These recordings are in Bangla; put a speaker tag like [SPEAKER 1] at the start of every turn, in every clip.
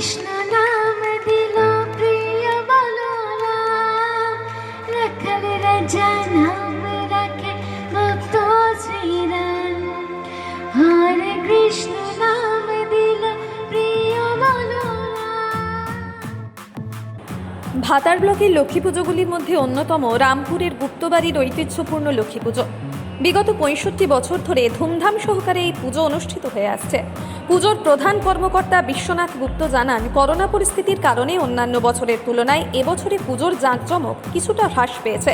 [SPEAKER 1] কৃষ্ণ প্রিয়
[SPEAKER 2] ভাতার ব্লকের লক্ষ্মী পুজোগুলির মধ্যে অন্যতম রামপুরের গুপ্তবাড়ির ঐতিহ্যপূর্ণ লক্ষ্মী পুজো। বিগত পঁয়ষট্টি বছর ধরে ধুমধাম সহকারে এই পুজো অনুষ্ঠিত হয়ে আসছে। পুজোর প্রধান কর্মকর্তা বিশ্বনাথ গুপ্ত জানান, করোনা পরিস্থিতির কারণে অন্যান্য বছরের তুলনায় এবছরে পুজোর জাঁকজমক কিছুটা হ্রাস পেয়েছে।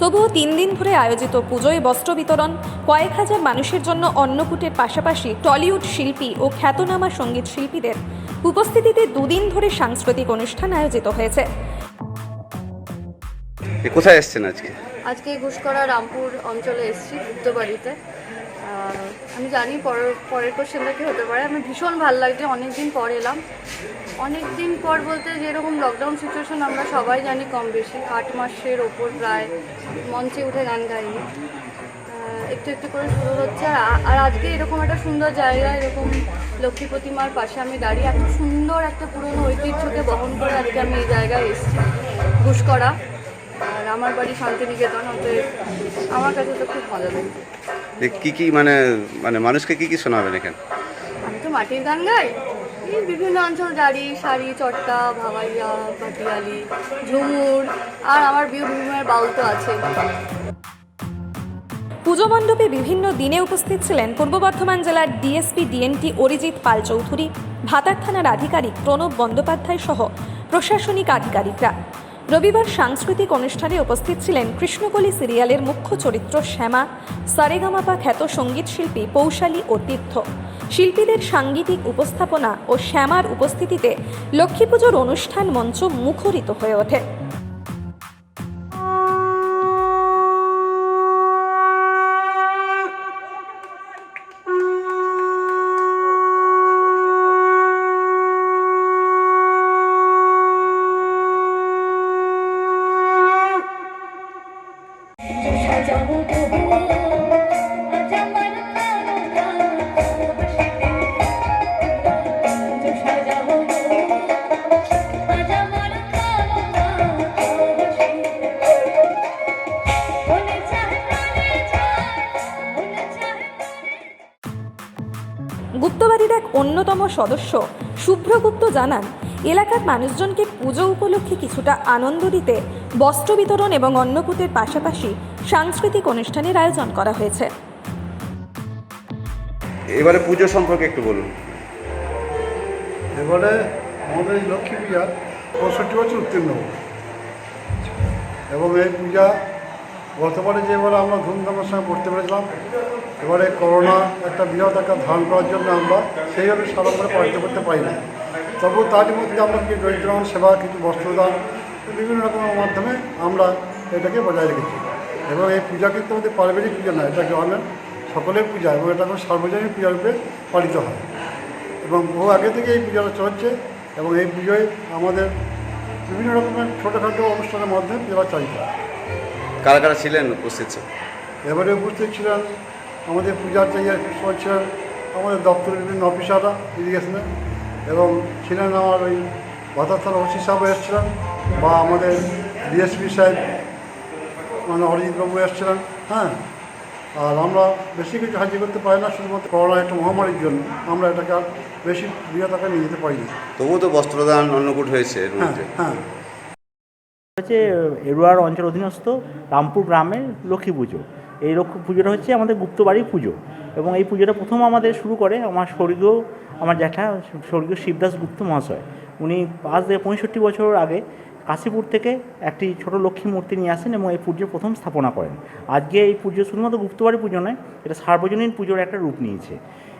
[SPEAKER 2] তবুও তিন দিন ধরে আয়োজিত পুজোয় বস্ত্র বিতরণ, কয়েক হাজার মানুষের জন্য অন্নকূটের পাশাপাশি টলিউড শিল্পী ও খ্যাতনামা সংগীত শিল্পীদের উপস্থিতিতে দুদিন ধরে সাংস্কৃতিক অনুষ্ঠান আয়োজিত হয়েছে।
[SPEAKER 3] কোথায় এসছেন আজকে?
[SPEAKER 4] আজকে ঘুষকরা রামপুর অঞ্চলে এসেছি গুপ্তবাড়িতে। আমি জানি পরের পরের কোশ্চেনটা কি হতে পারে। আমি ভীষণ ভালো লাগছে অনেক দিন পর এলাম। অনেক দিন পর বলতে যেরকম লকডাউন সিচুয়েশন আমরা সবাই জানি কম বেশি। আট মাসের ওপর প্রায় মঞ্চে উঠে গান গাইনি। একটু একটু করে শুরু হচ্ছে। আর আজকে এরকম একটা সুন্দর জায়গা, এরকম লক্ষ্মী প্রতিমার পাশে আমি দাঁড়িয়ে, এত সুন্দর একটা পুরনো ঐতিহ্যকে বহন করে আজকে আমি এই জায়গায় এসেছি। ঘুষকরা আর আমার বাড়ি শান্তিনিকেতন অতএব আমার কাছে তো খুব ভালো লাগে।
[SPEAKER 3] কি কি মানে মানে মানুষকে কি কি শোনাবেন এখানে?
[SPEAKER 4] আমি তো মাটির গান গাই। এই বিভিন্ন অঞ্চল জারি শাড়ি চট্টা ভাবাইয়া পাটিয়ালি ঝুমুর আর আমার বীরভূমের বাউল তো আছে।
[SPEAKER 2] পুজো মণ্ডপে বিভিন্ন দিনে উপস্থিত ছিলেন পূর্ব বর্ধমান জেলার ডিএসপি ডিএনটি অরিজিৎ পাল চৌধুরী ভাতার থানার আধিকারিক প্রণব বন্দ্যোপাধ্যায় সহ প্রশাসনিক আধিকারিকরা। রবিবার সাংস্কৃতিক অনুষ্ঠানে উপস্থিত ছিলেন কৃষ্ণকলি সিরিয়ালের মুখ্য চরিত্র শ্যামা, সারেগামাপা খ্যাত সংগীত শিল্পী পৌশালী ও তীর্থ। শিল্পীদের সাংগীতিক উপস্থাপনা ও শ্যামার উপস্থিতিতে লক্ষ্মী পুজোর অনুষ্ঠান মঞ্চ মুখরিত হয়ে ওঠে। গুপ্তবাড়ির এক অন্যতম সদস্য শুভ্রগুপ্ত জানান, এলাকার মানুষজনকে পুজো উপলক্ষে কিছুটা আনন্দ দিতে, বস্ত্র বিতরণ এবং অন্নকূটের পাশাপাশি সাংস্কৃতিক অনুষ্ঠানের আয়োজন করা হয়েছে।
[SPEAKER 3] এবারে পুজো সম্পর্কে একটু বলুন।
[SPEAKER 5] এবারে আমাদের লক্ষ্মী পূজা পঁয়ষট্টি বছর উত্তীর্ণ। এবং এই পূজা গতবারে যেবারে আমরা ধুমধামের সঙ্গে করতে পেরেছিলাম এবারে করোনা একটা বৃহৎ একটা ধারণ করার জন্য আমরা সেইভাবে সাড়ম্বরে পালিত করতে পারি না তবু তার মধ্যে আমরা কিছু দরিদ্র সেবা কিছু বস্ত্রদান বিভিন্ন রকমের মাধ্যমে আমরা এটাকে বজায় রেখেছি। এবং এই পূজা কিন্তু আমাদের পারিবারিক পূজা না এটা গ্রামের সকলের পূজা এবং এটা কোনো সার্বজনীন পূজা রূপে পালিত হয়। এবং বহু আগে থেকে এই পূজাটা চলছে এবং এই পুজোয় আমাদের বিভিন্ন রকমের ছোটোখাটো অনুষ্ঠানের মাধ্যমে পূজা চালিত
[SPEAKER 3] কারা কারা ছিলেন উপস্থিত?
[SPEAKER 5] এবারে উপস্থিত ছিলেন আমাদের পূজার যে সময় ছিলেন আমাদের দপ্তরের বিভিন্ন অফিসাররা ইরিগেশনে এবং ছিলেন আমার ওই ভাতার ওসি সাহেব এসেছিলেন বা আমাদের ডিএসপি সাহেব মানে অরিজিৎ বাবু এসেছিলেন হ্যাঁ? আর আমরা বেশি কিছু সাহায্য করতে পারি না শুধুমাত্র করোনা একটা মহামারীর জন্য। আমরা এটাকে আর বেশি বৃহত্তাকে নিয়ে যেতে পারি না।
[SPEAKER 3] তবুও তো বস্ত্রদান অন্নকূট হয়েছে
[SPEAKER 5] হ্যাঁ হ্যাঁ।
[SPEAKER 6] হচ্ছে এরুয়ার অঞ্চল অধীনস্থ রামপুর গ্রামের লক্ষ্মী পুজো। এই লক্ষ্মী পুজোটা হচ্ছে আমাদের গুপ্তবাড়ির পুজো। এবং এই পুজোটা প্রথম আমাদের শুরু করে আমার স্বর্গীয় আমার জ্যাঠা স্বর্গীয় শিবদাস গুপ্ত মহাশয়। উনি পাঁচ থেকে পঁয়ষট্টি বছর আগে কাশীপুর থেকে একটি ছোট লক্ষ্মী মূর্তি নিয়ে আসেন এবং এই পুজো প্রথম স্থাপনা করেন। আজকে এই পুজো শুধুমাত্র গুপ্তবাড়ি পুজো নয়, এটা সার্বজনীন পুজোর একটা রূপ নিয়েছে।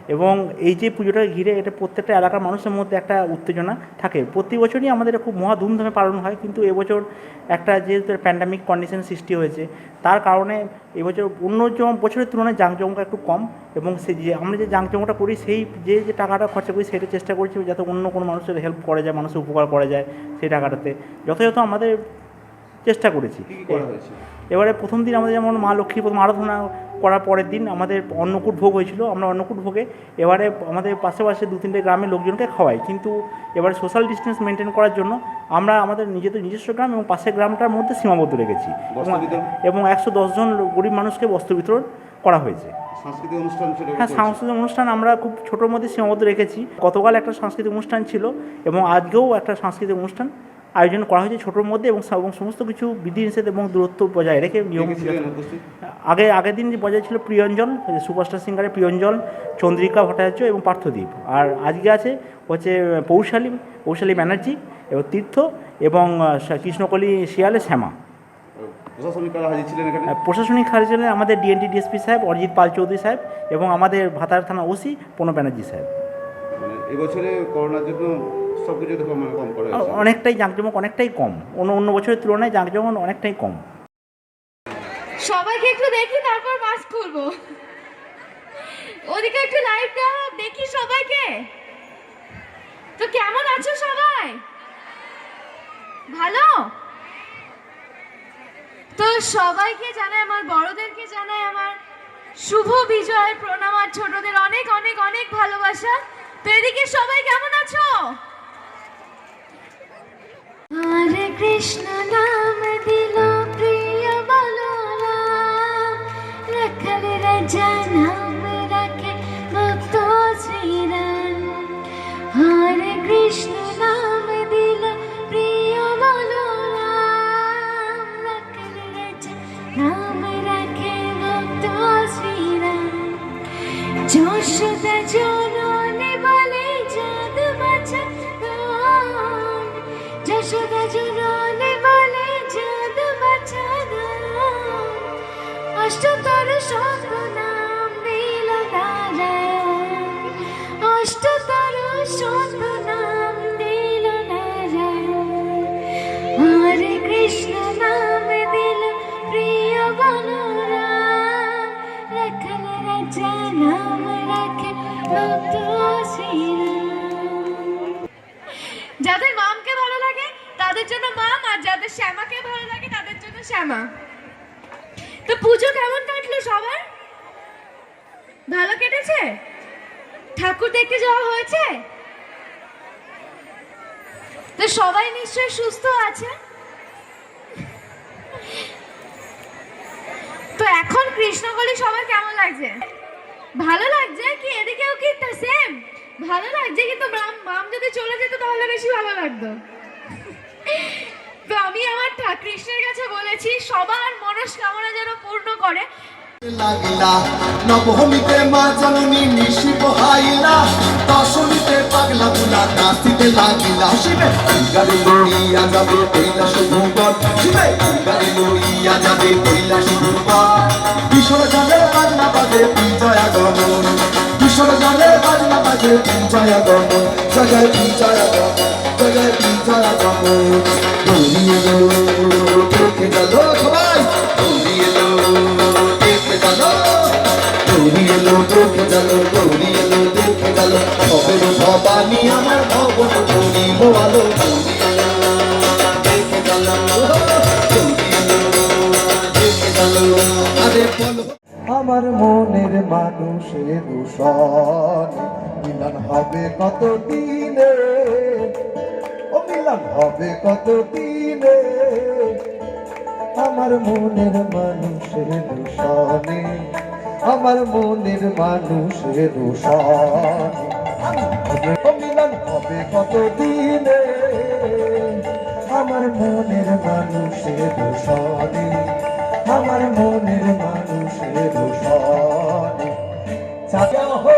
[SPEAKER 6] এবং এই যে পুজোটা ঘিরে এটা প্রত্যেকটা এলাকার মানুষের মধ্যে একটা উত্তেজনা থাকে। প্রতি বছরই আমাদের খুব মহা ধুমধামে পালন হয় কিন্তু এবছর একটা যেহেতু প্যান্ডামিক কন্ডিশন সৃষ্টি হয়েছে তার কারণে এবছর অন্য বছরের তুলনায় জাঁকজমকটা একটু কম এবং সে যে আমরা যে জাঁকজমকটা করি সেই যে যে টাকাটা খরচা করি সেটা চেষ্টা করছি যাতে অন্য কোনো মানুষের হেল্প করা যায় মানুষের উপকার করা যায় সেই টাকাটাতে। যথাযথ আমাদের চেষ্টা করেছি। এবারে প্রথম দিন আমাদের যেমন মা লক্ষ্মী প্রথম আরাধনা করার পরের দিন আমাদের অন্নকূট ভোগ হয়েছিল। আমরা অন্নকূট ভোগে এবারে আমাদের পাশে পাশে দু তিনটে গ্রামের লোকজনকে খাওয়াই। কিন্তু এবারে সোশ্যাল ডিস্টেন্স মেনটেন করার জন্য আমরা আমাদের নিজেদের নিজস্ব গ্রাম এবং পাশের গ্রামটার মধ্যে সীমাবদ্ধ রেখেছি। এবং একশো দশজন গরিব মানুষকে বস্ত্র বিতরণ করা হয়েছে।
[SPEAKER 3] সাংস্কৃতিক অনুষ্ঠান ছিল
[SPEAKER 6] হ্যাঁ সাংস্কৃতিক অনুষ্ঠান আমরা খুব ছোটোর মধ্যে সীমাবদ্ধ রেখেছি। গতকাল একটা সাংস্কৃতিক অনুষ্ঠান ছিল এবং আজকেও একটা সাংস্কৃতিক অনুষ্ঠান। আয়োজন করা হয়েছে ছোটোর মধ্যে এবং এবং সমস্ত কিছু বিধিনিষেধ এবং দূরত্ব বজায় রেখে নিয়ম আগে আগের দিন যে বজায় ছিল প্রিয়ঞ্জন সুপারস্টার সিঙ্গারের প্রিয়ঞ্জল চন্দ্রিকা ভট্টাচার্য এবং পার্থদ্বীপ আর আজকে আছে হচ্ছে পৌশালী পৌশালী ব্যানার্জি এবং তীর্থ এবং কৃষ্ণকলি শিয়ালে শ্যামা।
[SPEAKER 3] প্রশাসনিক হাজির ছিলেন
[SPEAKER 6] আমাদের ডিএনটি ডিএসপি সাহেব অরিজিৎ পাল চৌধুরী সাহেব এবং আমাদের ভাতার থানা ওসি প্রণব ব্যানার্জি সাহেব।
[SPEAKER 3] এবছরে করোনার জন্য সব কিছু কম কম করা
[SPEAKER 6] অনেকটাই জাঁকজমক অনেকটাই কম। অন্য অন্য বছরের তুলনায় জাঁকজমক অনেকটাই কম।
[SPEAKER 1] সবাইকে একটু দেখি তারপর মাস্ক খুলবো। ওদিকে একটু লাইভ দেওয়া দেখি সবাইকে। তো কেমন আছো সবাই? ভালো? তো সবাইকে জানাই আমার বড়দেরকে জানাই আমার শুভ বিজয় প্রণাম আর ছোটদের অনেক অনেক অনেক ভালোবাসা। তো এদিকে সবাই কেমন আছো? হরে কৃষ্ণ। যাদের শ্যামাকে ভালো লাগে? তাদের জন্য শ্যামা। তো পুজো কেমন কাটলো সবার? ভালো কেটেছে? ঠাকুর দেখতে যাওয়া হয়েছে? তো সবাই নিশ্চয়ই সুস্থ আছে? তো এখন কৃষ্ণকলি সবার কেমন লাগছে? ভালো লাগছে কি এদিকেও কি সেম ভালো লাগছে কিন্তু মাম যদি চলে যেত তাহলে বেশি ভালো লাগতো। আমি আমার কৃষ্ণের কাছে বলেছি, সবার মনস্কামনা যেন পূর্ণ করে।
[SPEAKER 7] লাগিলা নবমীতে মা জননী নিশি বহাইলা দশমীতে পাগলা বুলা লাগিলা। শিবে, গাড়ি লড়িয়া যাবে শিবে, গাড়ি লড়িয়া যাবে বাজে বিজয়া কিশোর জানে বাজনা বাজে বিজয়া গমন জয় বিজয়া গমন জয় বিজয়া গমন দৌড়িয়ে গেল দেখে গেল সবাই। দৌড়িয়ে এলো দেখে গেল। দৌড়ি এলো দেখে গেল দৌড়ি এলো দেখে গেল। ভবের ভবানী আমার ভবন দৌড়ি আলো দৌড়ি মানুষের দূষণ। মিলন হবে কত দিনে ও মিলন হবে কত দিনে আমার মনের মানুষের দূষণে, আমার মনের মানুষের দূষণে। মিলন হবে কত দিনে আমার মনের মানুষের দূষণে, আমার মনের মানুষের দূষণে। চাহর নিশি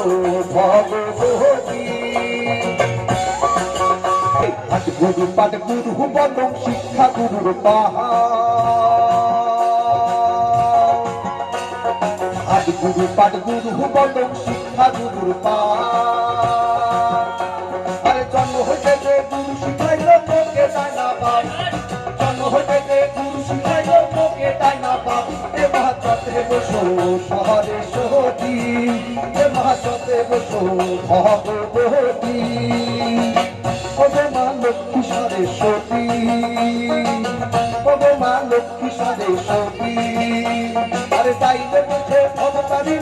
[SPEAKER 7] ভগবতী হাট গুরু পাট গুরু বদম শিক্ষা গুরুর হাট গুরু পাট গুরু বদম শিক্ষা গুরুর আরে জন্ম হইতে যে গুরু শিখাইল তোকে তাই না বাপ জন্ম হইতে যে গুরু শিখাইল তোকে তাই না বাপ এ মহাচতে বসো শহরে বসো ভগবতী ভগবান লক্ষ্মী সরস্বতী ভগবান লক্ষ্মী সরস্বতী আরে তাই বসে ভগবানী